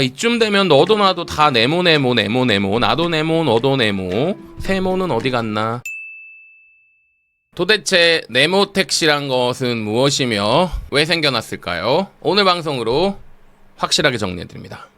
이쯤 되면 너도 나도 다 네모 네모 네모 네모 나도 네모 너도 네모 세모는 어디 갔나? 도대체 네모 택시란 것은 무엇이며 왜 생겨났을까요? 오늘 방송으로 확실하게 정리해드립니다.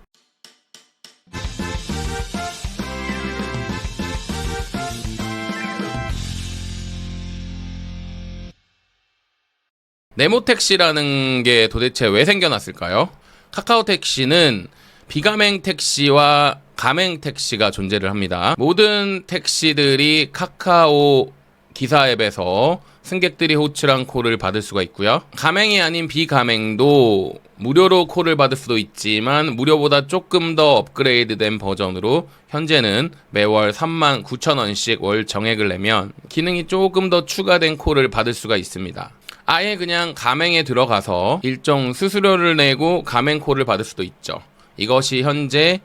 네모 택시라는 게 도대체 왜 생겨났을까요? 카카오 택시는 비가맹 택시와 가맹 택시가 존재를 합니다. 모든 택시들이 카카오 기사 앱에서 승객들이 호출한 콜을 받을 수가 있고요. 가맹이 아닌 비가맹도 무료로 콜을 받을 수도 있지만 무료보다 조금 더 업그레이드된 버전으로 현재는 매월 3만 9천 원씩 월 정액을 내면 기능이 조금 더 추가된 콜을 받을 수가 있습니다. 아예 그냥 가맹에 들어가서 일정 수수료를 내고 가맹 콜을 받을 수도 있죠. 이것이 현재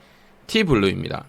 T블루입니다.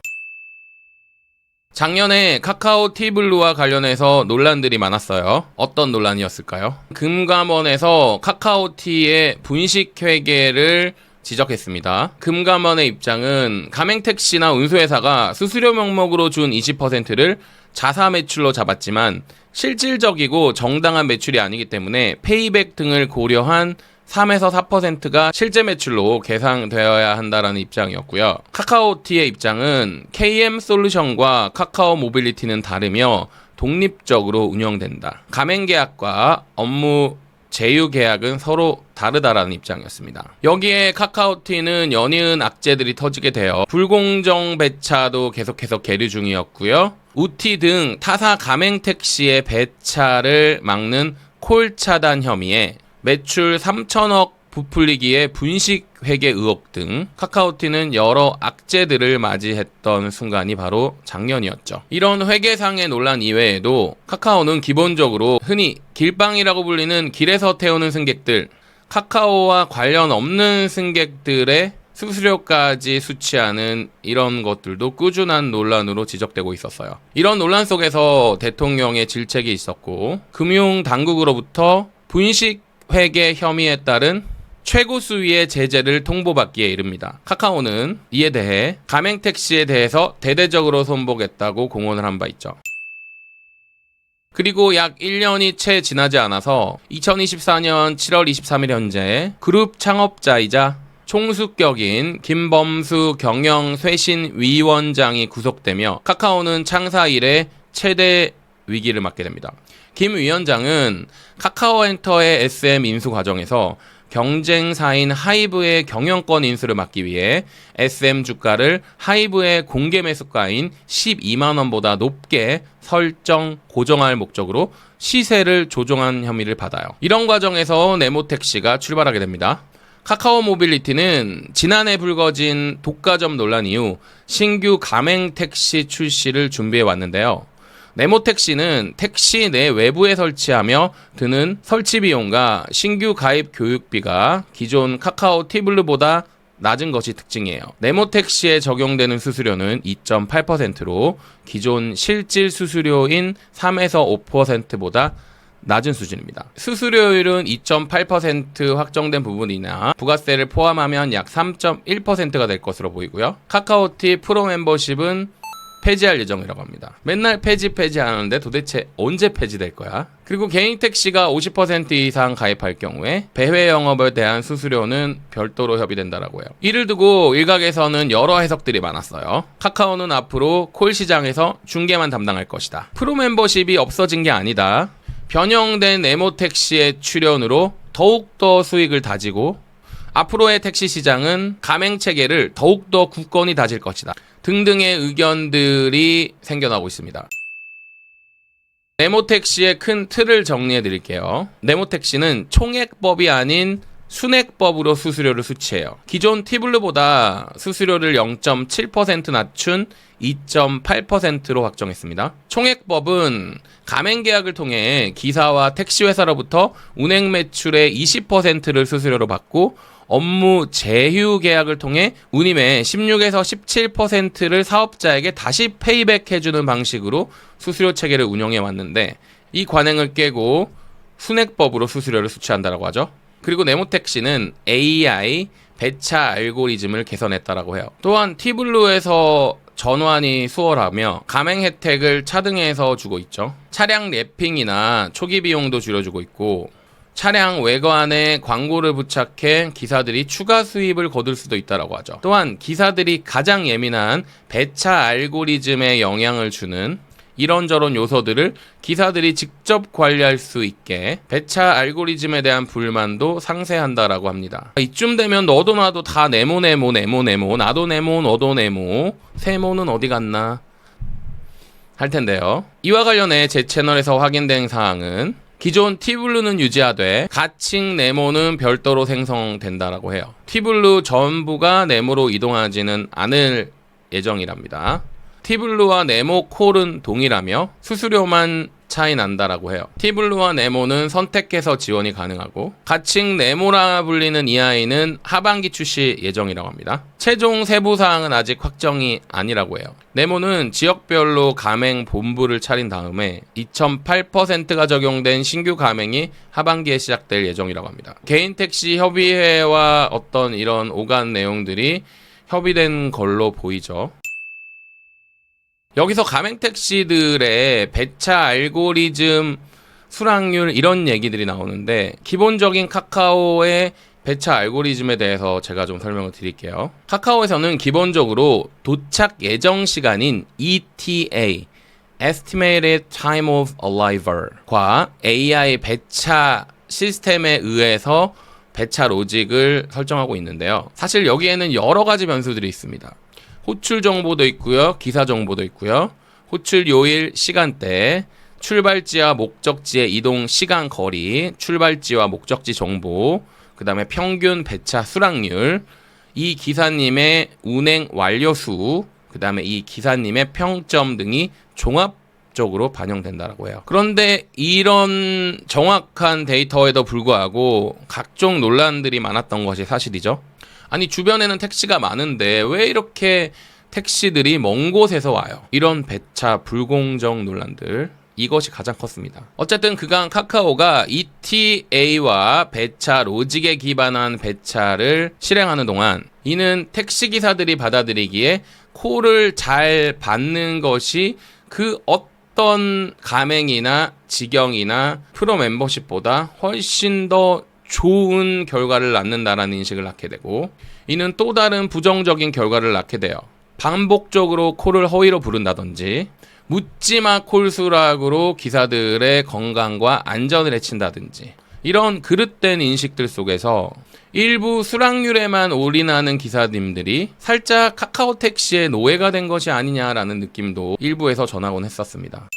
작년에 카카오 티블루와 관련해서 논란들이 많았어요. 어떤 논란이었을까요? 금감원에서 카카오티의 분식 회계를 지적했습니다. 금감원의 입장은 가맹택시나 운수회사가 수수료 명목으로 준 20%를 자사 매출로 잡았지만 실질적이고 정당한 매출이 아니기 때문에 페이백 등을 고려한 3에서 4%가 실제 매출로 계상되어야 한다라는 입장이었고요. 카카오티의 입장은 KM 솔루션과 카카오 모빌리티는 다르며 독립적으로 운영된다. 가맹 계약과 업무 제휴 계약은 서로 다르다라는 입장이었습니다. 여기에 카카오티는 연이은 악재들이 터지게 되어 불공정 배차도 계속해서 계류 중이었고요. 우티 등 타사 가맹 택시의 배차를 막는 콜 차단 혐의에 매출 3천억 부풀리기에 분식 회계 의혹 등 카카오티는 여러 악재들을 맞이했던 순간이 바로 작년이었죠. 이런 회계상의 논란 이외에도 카카오는 기본적으로 흔히 길빵이라고 불리는 길에서 태우는 승객들, 카카오와 관련 없는 승객들의 수수료까지 수취하는 이런 것들도 꾸준한 논란으로 지적되고 있었어요. 이런 논란 속에서 대통령의 질책이 있었고 금융 당국으로부터 분식 회계 혐의에 따른 최고 수위의 제재를 통보받기에 이릅니다. 카카오는 이에 대해 가맹 택시에 대해서 대대적으로 손보겠다고 공언을 한 바 있죠. 그리고 약 1년이 채 지나지 않아서 2024년 7월 23일 현재 그룹 창업자이자 총수격인 김범수 경영쇄신위원장이 구속되며 카카오는 창사 이래 최대 위기를 맞게 됩니다. 김 위원장은 카카오엔터의 SM 인수 과정에서 경쟁사인 하이브의 경영권 인수를 막기 위해 SM 주가를 하이브의 공개 매수가인 12만 원보다 높게 설정 고정할 목적으로 시세를 조정한 혐의를 받아요. 이런 과정에서 네모택시가 출발하게 됩니다. 카카오 모빌리티는 지난해 불거진 독과점 논란 이후 신규 가맹 택시 출시를 준비해 왔는데요. 네모 택시는 택시 내 외부에 설치하며 드는 설치 비용과 신규 가입 교육비가 기존 카카오 티블루보다 낮은 것이 특징이에요. 네모 택시에 적용되는 수수료는 2.8%로 기존 실질 수수료인 3에서 5%보다 낮은 수준입니다. 수수료율은 2.8% 확정된 부분이나 부가세를 포함하면 약 3.1%가 될 것으로 보이고요. 카카오티 프로 멤버십은 폐지할 예정이라고 합니다. 맨날 폐지 폐지하는데 도대체 언제 폐지될 거야? 그리고 개인 택시가 50% 이상 가입할 경우에 배회 영업에 대한 수수료는 별도로 협의된다라고 해요. 이를 두고 일각에서는 여러 해석들이 많았어요. 카카오는 앞으로 콜 시장에서 중개만 담당할 것이다. 프로 멤버십이 없어진 게 아니다. 변형된 네모 택시의 출연으로 더욱더 수익을 다지고 앞으로의 택시 시장은 가맹 체계를 더욱더 굳건히 다질 것이다. 등등의 의견들이 생겨나고 있습니다. 네모택시의 큰 틀을 정리해 드릴게요. 네모택시는 총액법이 아닌 순액법으로 수수료를 수취해요. 기존 티블루보다 수수료를 0.7% 낮춘 2.8%로 확정했습니다. 총액법은 가맹 계약을 통해 기사와 택시 회사로부터 운행 매출의 20%를 수수료로 받고 업무 제휴 계약을 통해 운임의 16에서 17%를 사업자에게 다시 페이백 해주는 방식으로 수수료 체계를 운영해 왔는데 이 관행을 깨고 순액법으로 수수료를 수취한다라고 하죠. 그리고 네모택시는 AI, 배차 알고리즘을 개선했다라고 해요. 또한 티블루에서 전환이 수월하며 가맹 혜택을 차등해서 주고 있죠. 차량 랩핑이나 초기 비용도 줄여주고 있고 차량 외관에 광고를 부착해 기사들이 추가 수입을 거둘 수도 있다라고 하죠. 또한 기사들이 가장 예민한 배차 알고리즘에 영향을 주는 이런저런 요소들을 기사들이 직접 관리할 수 있게 배차 알고리즘에 대한 불만도 상세한다라고 합니다. 이쯤 되면 너도 나도 다 네모 네모 네모 네모 나도 네모 너도 네모 세모는 어디 갔나 할 텐데요. 이와 관련해 제 채널에서 확인된 사항은 기존 티블루는 유지하되 가칭 네모는 별도로 생성된다라고 해요. 티블루 전부가 네모로 이동하지는 않을 예정이랍니다. 티블루와 네모 콜은 동일하며 수수료만 차이 난다라고 해요. 티블루와 네모는 선택해서 지원이 가능하고 가칭 네모라 불리는 이 아이는 하반기 출시 예정이라고 합니다. 최종 세부 사항은 아직 확정이 아니라고 해요. 네모는 지역별로 가맹 본부를 차린 다음에 2.8%가 적용된 신규 가맹이 하반기에 시작될 예정이라고 합니다. 개인 택시 협의회와 어떤 이런 오간 내용들이 협의된 걸로 보이죠. 여기서 가맹 택시들의 배차 알고리즘 수락률 이런 얘기들이 나오는데 기본적인 카카오의 배차 알고리즘에 대해서 제가 좀 설명을 드릴게요. 카카오에서는 기본적으로 도착 예정 시간인 ETA Estimated Time of Arrival과 AI 배차 시스템에 의해서 배차 로직을 설정하고 있는데요. 사실 여기에는 여러 가지 변수들이 있습니다. 호출 정보도 있고요. 기사 정보도 있고요. 호출 요일, 시간대, 출발지와 목적지의 이동 시간 거리, 출발지와 목적지 정보, 그 다음에 평균 배차 수락률, 이 기사님의 운행 완료 수, 그 다음에 이 기사님의 평점 등이 종합적으로 반영된다라고 해요. 그런데 이런 정확한 데이터에도 불구하고 각종 논란들이 많았던 것이 사실이죠. 아니 주변에는 택시가 많은데 왜 이렇게 택시들이 먼 곳에서 와요? 이런 배차 불공정 논란들 이것이 가장 컸습니다. 어쨌든 그간 카카오가 ETA와 배차 로직에 기반한 배차를 실행하는 동안 이는 택시 기사들이 받아들이기에 콜을 잘 받는 것이 그 어떤 가맹이나 직영이나 프로 멤버십보다 훨씬 더 좋은 결과를 낳는다라는 인식을 낳게 되고 이는 또 다른 부정적인 결과를 낳게 돼요. 반복적으로 콜을 허위로 부른다든지 묻지마 콜 수락으로 기사들의 건강과 안전을 해친다든지 이런 그릇된 인식들 속에서 일부 수락률에만 올인하는 기사님들이 살짝 카카오 택시의 노예가 된 것이 아니냐라는 느낌도 일부에서 전하곤 했었습니다.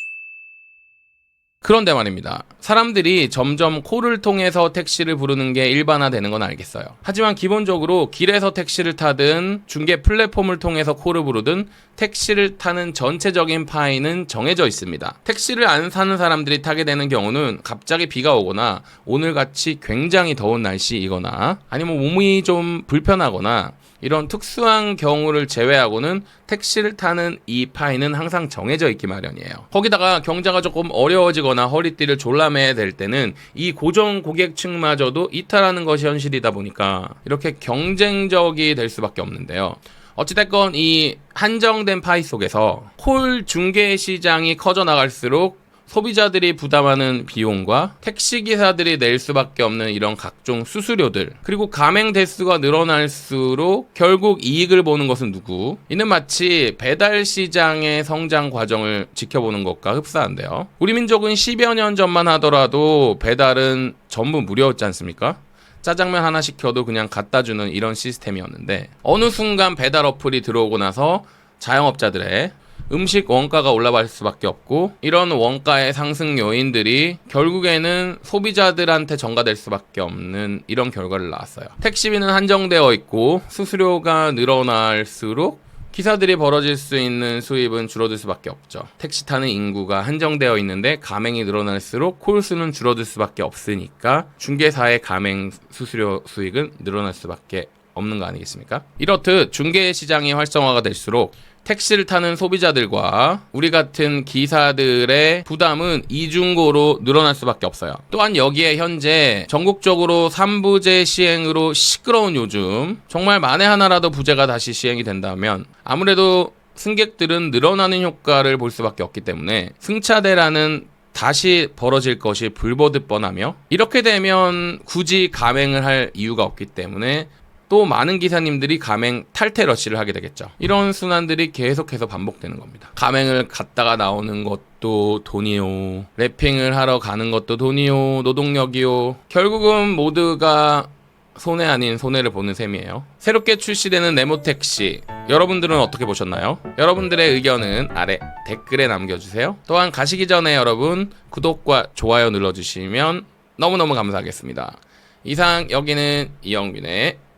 그런데 말입니다. 사람들이 점점 콜을 통해서 택시를 부르는 게 일반화되는 건 알겠어요. 하지만 기본적으로 길에서 택시를 타든 중개 플랫폼을 통해서 콜을 부르든 택시를 타는 전체적인 파이는 정해져 있습니다. 택시를 안 사는 사람들이 타게 되는 경우는 갑자기 비가 오거나 오늘같이 굉장히 더운 날씨이거나 아니면 몸이 좀 불편하거나 이런 특수한 경우를 제외하고는 택시를 타는 이 파이는 항상 정해져 있기 마련이에요. 거기다가 경제가 조금 어려워지거나 허리띠를 졸라매야 될 때는 이 고정 고객층마저도 이탈하는 것이 현실이다 보니까 이렇게 경쟁적이 될 수밖에 없는데요. 어찌됐건 이 한정된 파이 속에서 콜 중개 시장이 커져 나갈수록 소비자들이 부담하는 비용과 택시기사들이 낼 수밖에 없는 이런 각종 수수료들 그리고 가맹 대수가 늘어날수록 결국 이익을 보는 것은 누구? 이는 마치 배달 시장의 성장 과정을 지켜보는 것과 흡사한데요. 우리 민족은 10여 년 전만 하더라도 배달은 전부 무료였지 않습니까? 짜장면 하나 시켜도 그냥 갖다 주는 이런 시스템이었는데 어느 순간 배달 어플이 들어오고 나서 자영업자들의 음식 원가가 올라갈 수밖에 없고 이런 원가의 상승 요인들이 결국에는 소비자들한테 전가될 수밖에 없는 이런 결과를 낳았어요. 택시비는 한정되어 있고 수수료가 늘어날수록 기사들이 벌어질 수 있는 수입은 줄어들 수밖에 없죠. 택시 타는 인구가 한정되어 있는데 가맹이 늘어날수록 콜수는 줄어들 수밖에 없으니까 중개사의 가맹 수수료 수익은 늘어날 수밖에 없는 거 아니겠습니까? 이렇듯 중개 시장이 활성화가 될수록 택시를 타는 소비자들과 우리 같은 기사들의 부담은 이중고로 늘어날 수밖에 없어요. 또한 여기에 현재 전국적으로 3부제 시행으로 시끄러운 요즘 정말 만에 하나라도 부제가 다시 시행이 된다면 아무래도 승객들은 늘어나는 효과를 볼 수밖에 없기 때문에 승차대라는 다시 벌어질 것이 불보듯 뻔하며 이렇게 되면 굳이 감행을 할 이유가 없기 때문에 또 많은 기사님들이 가맹 탈퇴 러시를 하게 되겠죠. 이런 순환들이 계속해서 반복되는 겁니다. 가맹을 갔다가 나오는 것도 돈이요. 랩핑을 하러 가는 것도 돈이요. 노동력이요. 결국은 모두가 손해 아닌 손해를 보는 셈이에요. 새롭게 출시되는 네모택시 여러분들은 어떻게 보셨나요? 여러분들의 의견은 아래 댓글에 남겨주세요. 또한 가시기 전에 여러분 구독과 좋아요 눌러주시면 너무너무 감사하겠습니다. 이상 여기는 이영민의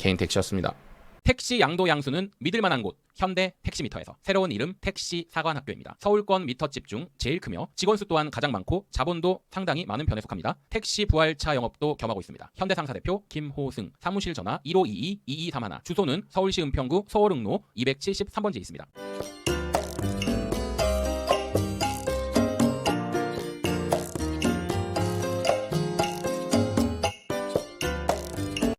개인 택시였습니다. 택시 양도 양수는 믿을 만한 곳 현대 택시미터에서 새로운 이름 택시 사관학교입니다. 서울권 미터집 중 제일 크며 직원 수 또한 가장 많고 자본도 상당히 많은 편에 속합니다. 택시 부활차 영업도 겸하고 있습니다. 현대 상사 대표 김호승 사무실 전화 1522-2231 주소는 서울시 은평구 서울흥로 273번지에 있습니다.